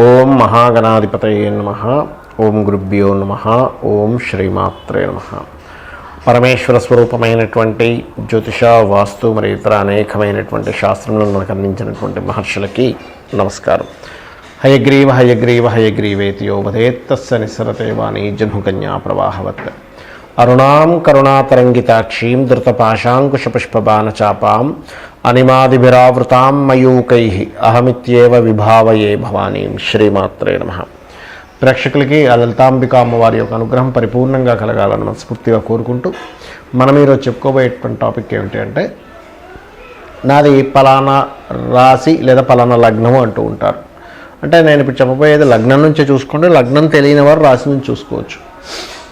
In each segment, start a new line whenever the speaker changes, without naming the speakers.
ఓం మహాగణాధిపతయే నమ. ఓం గురుభ్యో నమ. ఓం శ్రీమాత్రే నమ. పరమేశ్వర స్వరూపమైనటువంటి జ్యోతిష వాస్తు మరియు ఇతర అనేకమైనటువంటి శాస్త్రములను మనకు అందించినటువంటి మహర్షులకి నమస్కారం. హయగ్రీవ హయగ్రీవ హయగ్రీవేతి యోవధేత్తస్య నిస్సరతే వాణి జన్హుకన్యా ప్రవాహవత్. అరుణాం కరుణాతరంగితాక్షీం ధృతపాశాంకుశపుష్పబాణచాపాం అనిమాదిభిరావృతాం మయూకై అహమిత్యేవ విభావయే భవానీం శ్రీమాత్రే నమ. ప్రేక్షకులకి ఆ లలితాంబిక అమ్మవారి యొక్క అనుగ్రహం పరిపూర్ణంగా కలగాలని మనస్ఫూర్తిగా కోరుకుంటూ మనం ఈరోజు చెప్పుకోబోయేటువంటి టాపిక్ ఏమిటి అంటే నాది పలానా రాశి లేదా పలానా లగ్నము అంటూ ఉంటారు. అంటే నేను ఇప్పుడు చెప్పబోయేది లగ్నం నుంచే చూసుకుంటే లగ్నం తెలియని వారు రాశి నుంచి చూసుకోవచ్చు.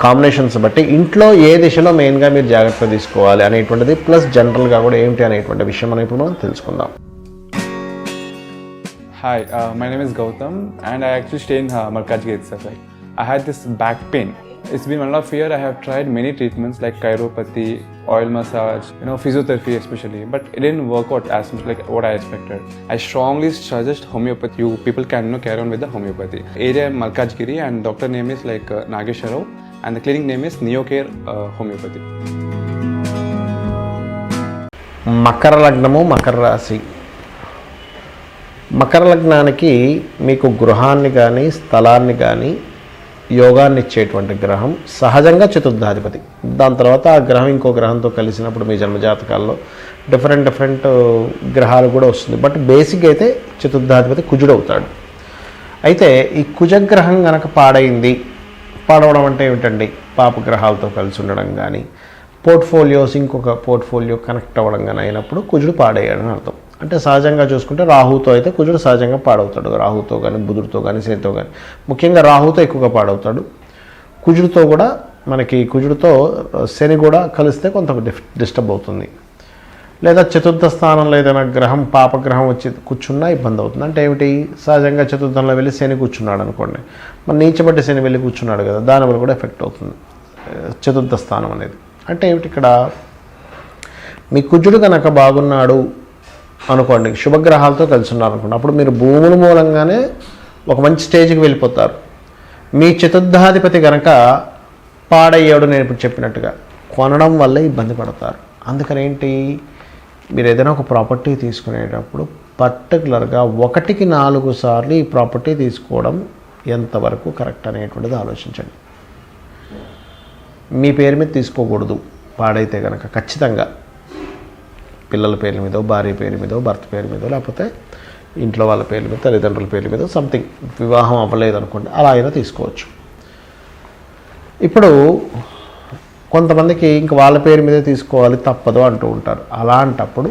కాంబినేషన్స్ బట్టి ఇంట్లో ఏ దిశలో మెయిన్గా మీరు జాగ్రత్త తీసుకోవాలి అనేటువంటిది ప్లస్ జనరల్గా కూడా ఏమిటి అనేటువంటి విషయం అని ఇప్పుడు మనం తెలుసుకుందాం.
Hi my name is Gautam and I actually stay in Markaz gate sir I had this back pain it's been one of year I have tried many treatments like chiropathy oil massage you know physiotherapy especially but it in work out as much like what I expected I strongly suggest homeopathy you people can no carry on with homeopathy area Malkajgiri and doctor name is like Nageswara Rao and the clinic name is Neocare uh, Homeopathy.
Makar లగ్నము మకర రాశి. మకర లగ్నానికి మీకు గృహాన్ని కానీ స్థలాన్ని కానీ యోగాన్ని ఇచ్చేటువంటి గ్రహం సహజంగా చతుర్థాధిపతి. దాని తర్వాత ఆ గ్రహం ఇంకో గ్రహంతో కలిసినప్పుడు మీ జన్మజాతకాల్లో డిఫరెంట్ డిఫరెంట్ uh, గ్రహాలు కూడా వస్తుంది. బట్ బేసిక్ అయితే చతుర్థాధిపతి కుజుడు అవుతాడు. అయితే ఈ కుజగ్రహం కనుక పాడైంది పాడవడం అంటే ఏమిటండి? పాపగ్రహాలతో కలిసి ఉండడం కానీ పోర్ట్ఫోలియోస్ ఇంకొక పోర్ట్ఫోలియో కనెక్ట్ అవ్వడం కానీ అయినప్పుడు కుజుడు పాడయ్యాడని అర్థం. అంటే సహజంగా చూసుకుంటే రాహుతో అయితే కుజుడు సహజంగా పాడవుతాడు. రాహుతో కానీ బుధుడితో కానీ శనితో కానీ ముఖ్యంగా రాహుతో ఎక్కువగా పాడవుతాడు. కుజుడితో కూడా మనకి కుజుడితో శని కూడా కలిస్తే కొంత డిస్టర్బ్ అవుతుంది. లేదా చతుర్థ స్థానంలో ఏదైనా గ్రహం పాపగ్రహం వచ్చి కూర్చున్నా ఇబ్బంది అవుతుంది. అంటే ఏమిటి? సహజంగా చతుర్థంలో వెళ్ళి శని కూర్చున్నాడు అనుకోండి. మరి నీచబట్టి శని వెళ్ళి కూర్చున్నాడు కదా దానివల్ల కూడా ఎఫెక్ట్ అవుతుంది. చతుర్థ స్థానం అనేది. అంటే ఏమిటి ఇక్కడ? మీ కుజుడు కనుక బాగున్నాడు అనుకోండి శుభగ్రహాలతో కలిసి ఉన్నారు అనుకోండి అప్పుడు మీరు భూముల మూలంగానే ఒక మంచి స్టేజ్కి వెళ్ళిపోతారు. మీ చతుర్థాధిపతి కనుక పాడయ్యాడు నేను ఇప్పుడు చెప్పినట్టుగా కొనడం వల్ల ఇబ్బంది పడతారు. అందుకని ఏంటి మీరు ఏదైనా ఒక ప్రాపర్టీ తీసుకునేటప్పుడు పర్టికులర్గా ఒకటికి నాలుగు సార్లు ఈ ప్రాపర్టీ తీసుకోవడం ఎంతవరకు కరెక్ట్ అనేటువంటిది ఆలోచించండి. మీ పేరు మీద తీసుకోకూడదు. పాడైతే కనుక ఖచ్చితంగా పిల్లల పేర్ల మీదో భార్య పేరు మీదో భర్త పేరు మీదో లేకపోతే ఇంట్లో వాళ్ళ పేర్ల మీద తల్లిదండ్రుల పేరు మీద సంథింగ్ వివాహం అవ్వలేదు అనుకోండి అలా అయినా తీసుకోవచ్చు. ఇప్పుడు కొంతమందికి ఇంక వాళ్ళ పేరు మీదే తీసుకోవాలి తప్పదు అంటూ ఉంటారు. అలాంటప్పుడు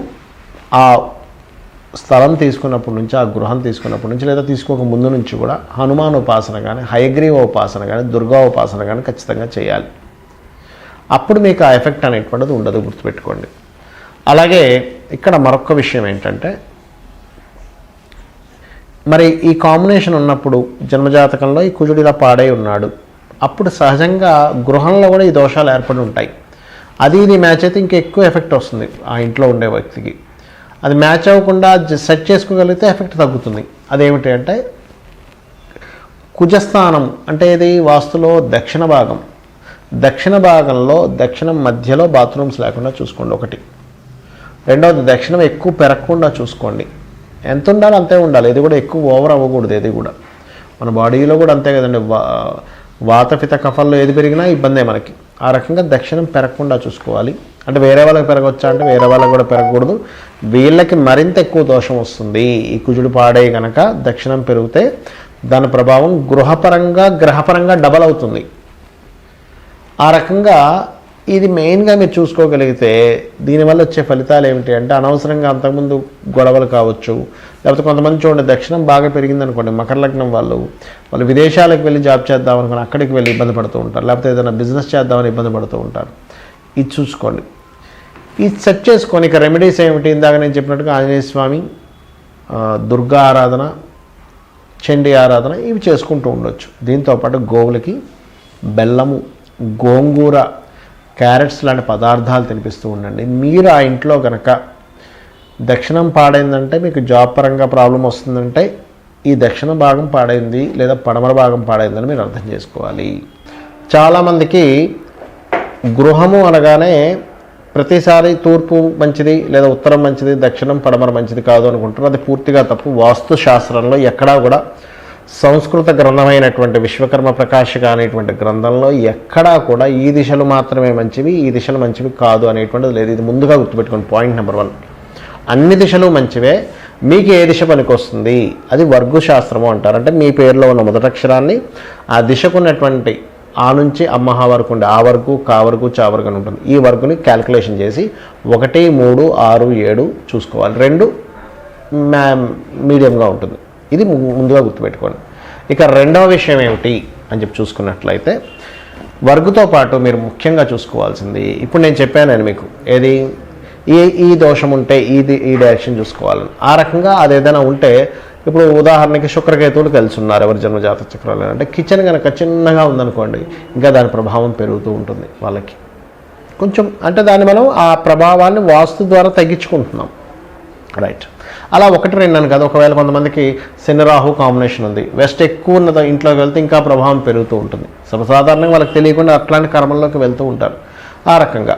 ఆ స్థలం తీసుకున్నప్పటి నుంచి ఆ గృహం తీసుకున్నప్పటి నుంచి లేదా తీసుకోక ముందు నుంచి కూడా హనుమాన్ ఉపాసన కానీ హయగ్రీవ ఉపాసన కానీ దుర్గా ఉపాసన కానీ ఖచ్చితంగా చేయాలి. అప్పుడు మీకు ఆ ఎఫెక్ట్ అనేటువంటిది ఉండదు గుర్తుపెట్టుకోండి. అలాగే ఇక్కడ మరొక విషయం ఏంటంటే మరి ఈ కాంబినేషన్ ఉన్నప్పుడు జన్మజాతకంలో ఈ కుజుడు ఇలా పాడై ఉన్నాడు. అప్పుడు సహజంగా గృహంలో కూడా ఈ దోషాలు ఏర్పడి ఉంటాయి. అది ఇది మ్యాచ్ అయితే ఇంకా ఎక్కువ ఎఫెక్ట్ వస్తుంది ఆ ఇంట్లో ఉండే వ్యక్తికి. అది మ్యాచ్ అవ్వకుండా సెట్ చేసుకోగలిగితే ఎఫెక్ట్ తగ్గుతుంది. అదేమిటి అంటే కుజస్థానం అంటే ఇది వాస్తులో దక్షిణ భాగం. దక్షిణ భాగంలో దక్షిణం మధ్యలో బాత్రూమ్స్ లేకుండా చూసుకోండి ఒకటి. రెండవది దక్షిణం ఎక్కువ పెరగకుండా చూసుకోండి. ఎంత ఉండాలో అంతే ఉండాలి. ఇది కూడా ఎక్కువ ఓవర్ అవ్వకూడదు ఇది కూడా. మన బాడీలో కూడా అంతే కదండి. వాతపిత కఫల్లో ఏది పెరిగినా ఇబ్బందే మనకి. ఆ రకంగా దక్షిణం పెరగకుండా చూసుకోవాలి. అంటే వేరే వాళ్ళకి పెరగవచ్చా అంటే వేరే వాళ్ళకి కూడా పెరగకూడదు. వీళ్ళకి మరింత ఎక్కువ దోషం వస్తుంది. ఈ కుజుడు పాడే కనుక దక్షిణం పెరిగితే దాని ప్రభావం గృహపరంగా గ్రహపరంగా డబల్ అవుతుంది. ఆ రకంగా ఇది మెయిన్గా మీరు చూసుకోగలిగితే దీనివల్ల వచ్చే ఫలితాలు ఏమిటి అంటే అనవసరంగా అంతకుముందు గొడవలు కావచ్చు లేకపోతే కొంతమంది చూడండి దక్షిణం బాగా పెరిగింది అనుకోండి మకర లగ్నం వాళ్ళు వాళ్ళు విదేశాలకు వెళ్ళి జాబ్ చేద్దాం అనుకుని అక్కడికి వెళ్ళి ఇబ్బంది పడుతూ ఉంటారు. లేకపోతే ఏదైనా బిజినెస్ చేద్దామని ఇబ్బంది పడుతూ ఉంటారు. ఇది చూసుకోండి. ఇది సెట్ చేసుకొని ఇక రెమెడీస్ ఏమిటి? ఇందాక నేను చెప్పినట్టుగా ఆంజనేయ స్వామి దుర్గా ఆరాధన చండీ ఆరాధన ఇవి చేసుకుంటూ ఉండొచ్చు. దీంతోపాటు గోవులకి బెల్లము గోంగూర క్యారెట్స్ లాంటి పదార్థాలు తినిపిస్తూ ఉండండి. మీరు ఆ ఇంట్లో కనుక దక్షిణం పాడైందంటే మీకు జాబ్ పరంగా ప్రాబ్లం వస్తుందంటే ఈ దక్షిణ భాగం పాడైంది లేదా పడమర భాగం పాడైందని మీరు అర్థం చేసుకోవాలి. చాలామందికి గృహము అనగానే ప్రతిసారి తూర్పు మంచిది లేదా ఉత్తరం మంచిది దక్షిణం పడమర మంచిది కాదు అనుకుంటారు. అది పూర్తిగా తప్పు. వాస్తు శాస్త్రంలో ఎక్కడా కూడా సంస్కృత గ్రంథమైనటువంటి విశ్వకర్మ ప్రకాశిక అనేటువంటి గ్రంథంలో ఎక్కడా కూడా ఈ దిశలు మాత్రమే మంచివి ఈ దిశలు మంచివి కాదు అనేటువంటిది లేదు. ఇది ముందుగా గుర్తుపెట్టుకోండి. Point number one. అన్ని దిశలు మంచివే మీకు ఏ దిశ పనికొస్తుంది? అది వర్గు శాస్త్రము అంటారు. అంటే మీ పేరులో ఉన్న మొదటక్షరాన్ని ఆ దిశకున్నటువంటి ఆ నుంచి అమ్మహ వరకు ఉండే ఆ వరకు కా వరకు చా వరకు అని ఉంటుంది. ఈ వర్గుని క్యాల్కులేషన్ చేసి ఒకటి మూడు ఆరు ఏడు చూసుకోవాలి. రెండు మ్యా మీడియంగా ఉంటుంది. ఇది ముందుగా గుర్తుపెట్టుకోండి. ఇక రెండవ విషయం ఏమిటి అని చెప్పి చూసుకున్నట్లయితే వర్గుతో పాటు మీరు ముఖ్యంగా చూసుకోవాల్సింది ఇప్పుడు నేను చెప్పాను నేను మీకు ఏది? ఈ ఈ దోషం ఉంటే ఇది ఈ డైరెక్షన్ చూసుకోవాలని. ఆ రకంగా అది ఏదైనా ఉంటే ఇప్పుడు ఉదాహరణకి శుక్రకేతువులు కలిసి ఉన్నారు ఎవరి జన్మజాత చక్రాలు అంటే కిచెన్ కనుక చిన్నగా ఉందనుకోండి ఇంకా దాని ప్రభావం పెరుగుతూ ఉంటుంది వాళ్ళకి. కొంచెం అంటే దాన్ని మనం ఆ ప్రభావాన్ని వాస్తు ద్వారా తగ్గించుకుంటున్నాం. రైట్ అలా ఒకటి రెండు అని కదా. ఒకవేళ కొంతమందికి శని రాహు కాంబినేషన్ ఉంది. వెస్ట్ ఎక్కువ ఉన్న ఇంట్లోకి వెళ్తే ఇంకా ప్రభావం పెరుగుతూ ఉంటుంది. సర్వసాధారణంగా వాళ్ళకి తెలియకుండా అట్లాంటి కర్మల్లోకి వెళ్తూ ఉంటారు. ఆ రకంగా.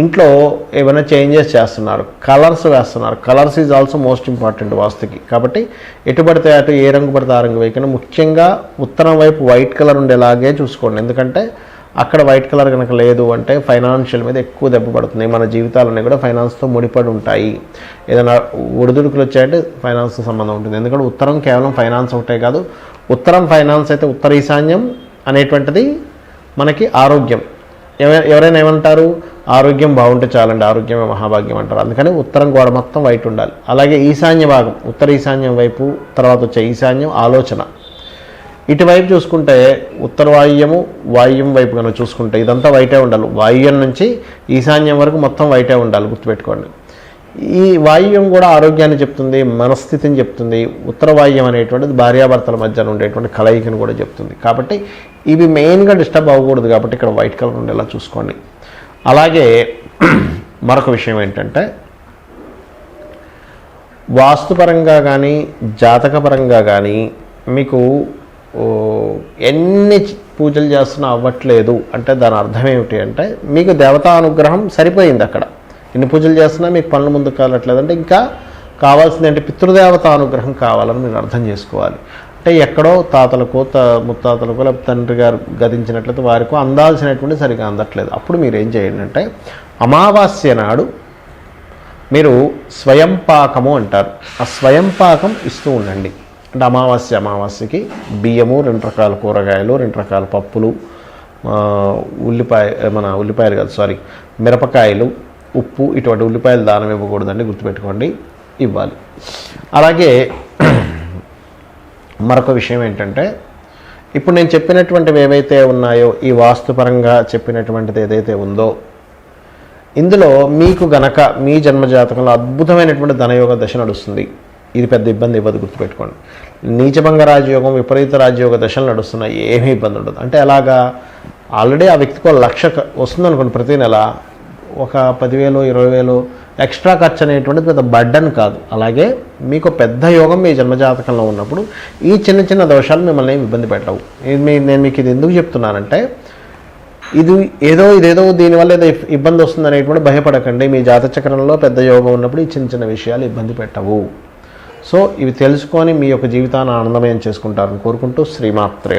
ఇంట్లో ఏమైనా చేంజెస్ చేస్తున్నారు కలర్స్ వేస్తున్నారు. Colours is also most important వాస్తుకి. కాబట్టి ఎటు పడితే అటు ఏ రంగు పడితే ఆ రంగు వేయకుండా. ముఖ్యంగా ఉత్తరం వైపు వైట్ కలర్ ఉండేలాగే చూసుకోండి. ఎందుకంటే అక్కడ వైట్ కలర్ కనుక లేదు అంటే ఫైనాన్షియల్ మీద ఎక్కువ దెబ్బ పడుతుంది. మన జీవితాలన్నీ కూడా ఫైనాన్స్తో ముడిపడి ఉంటాయి. ఏదైనా ఒడిదుడుకులు వచ్చాయంటే ఫైనాన్స్తో సంబంధం ఉంటుంది. ఎందుకంటే ఉత్తరం కేవలం ఫైనాన్స్ ఒకటే కాదు. ఉత్తరం ఫైనాన్స్ అయితే ఉత్తర ఈశాన్యం అనేటువంటిది మనకి ఆరోగ్యం. ఎవరైనా ఏమంటారు? ఆరోగ్యం బాగుంటే చాలండి ఆరోగ్యమే మహాభాగ్యం అంటారు. అందుకని ఉత్తరం గోడ మొత్తం వైట్ ఉండాలి. అలాగే ఈశాన్య భాగం ఉత్తర ఈశాన్యం వైపు తర్వాత వచ్చే ఈశాన్యం ఆలోచన. ఇటువైపు చూసుకుంటే ఉత్తర వాయుము వాయుం వైపు కనుక చూసుకుంటే ఇదంతా వైటే ఉండాలి. వాయుం నుంచి ఈశాన్యం వరకు మొత్తం వైటే ఉండాలి గుర్తుపెట్టుకోండి. ఈ వాయువ్యం కూడా ఆరోగ్యాన్ని చెప్తుంది మనస్థితిని చెప్తుంది ఉత్తర వాయువ్యం అనేటువంటిది భార్యాభర్తల మధ్య ఉండేటువంటి కలయికను కూడా చెప్తుంది. కాబట్టి ఇవి మెయిన్గా డిస్టర్బ్ అవ్వకూడదు కాబట్టి ఇక్కడ వైట్ కలర్ ఉండేలా చూసుకోండి. అలాగే మరొక విషయం ఏంటంటే వాస్తుపరంగా కానీ జాతకపరంగా కానీ మీకు ఎన్ని పూజలు చేస్తున్నా అవ్వట్లేదు. అంటే దాని అర్థం ఏమిటి అంటే మీకు దేవతా అనుగ్రహం సరిపోయింది అక్కడ. ఎన్ని పూజలు చేస్తున్నా మీకు పనులు ముందు కావట్లేదు అంటే ఇంకా కావాల్సింది అంటే పితృదేవత అనుగ్రహం కావాలని మీరు అర్థం చేసుకోవాలి. అంటే ఎక్కడో తాతలకో త ముత్తాతలకో లేకపోతే తండ్రి గారు గదించినట్లయితే వారికో అందాల్సినటువంటి సరిగా అందట్లేదు. అప్పుడు మీరు ఏం చేయండి అంటే అమావాస్య నాడు మీరు స్వయం పాకము అంటారు. ఆ స్వయం పాకం ఇస్తూ ఉండండి. అంటే అమావాస్య అమావాస్యకి బియ్యము రెండు రకాల కూరగాయలు రెండు రకాల పప్పులు ఉల్లిపాయ మన ఉల్లిపాయలు కాదు సారీ మిరపకాయలు ఉప్పు ఇటువంటి ఉల్లిపాయలు దానం ఇవ్వకూడదండి గుర్తుపెట్టుకోండి ఇవ్వాలి. అలాగే మరొక విషయం ఏంటంటే ఇప్పుడు నేను చెప్పినటువంటివి ఏవైతే ఉన్నాయో ఈ వాస్తుపరంగా చెప్పినటువంటిది ఏదైతే ఉందో ఇందులో మీకు గనక మీ జన్మజాతకంలో అద్భుతమైనటువంటి ధనయోగ దశ నడుస్తుంది. ఇది పెద్ద ఇబ్బంది ఇవ్వదు గుర్తుపెట్టుకోండి. నీచభంగ రాజయోగం విపరీత రాజయోగ దశలు నడుస్తున్నాయి ఏమీ ఇబ్బంది ఉండదు. అంటే ఎలాగా ఆల్రెడీ ఆ వ్యక్తికి ఒక లక్ష వస్తుంది వస్తుందనుకోండి ప్రతి నెల ఒక పదివేలు ఇరవై వేలు ఎక్స్ట్రా ఖర్చు అనేటువంటిది పెద్ద బడ్డన్ కాదు. అలాగే మీకు పెద్ద యోగం మీ జన్మజాతకంలో ఉన్నప్పుడు ఈ చిన్న చిన్న దోషాలు మిమ్మల్ని ఇబ్బంది పెట్టవు. ఇది నేను మీకు ఇది ఎందుకు చెప్తున్నానంటే ఇది ఏదో ఇదేదో దీనివల్ల ఏదో ఇబ్బంది వస్తుంది అనేటువంటి భయపడకండి. మీ జాతచక్రంలో పెద్ద యోగం ఉన్నప్పుడు ఈ చిన్న చిన్న విషయాలు ఇబ్బంది పెట్టవు. సో ఇవి తెలుసుకొని మీ యొక్క జీవితాన్ని ఆనందమయం చేసుకుంటారని కోరుకుంటూ శ్రీమాత్రే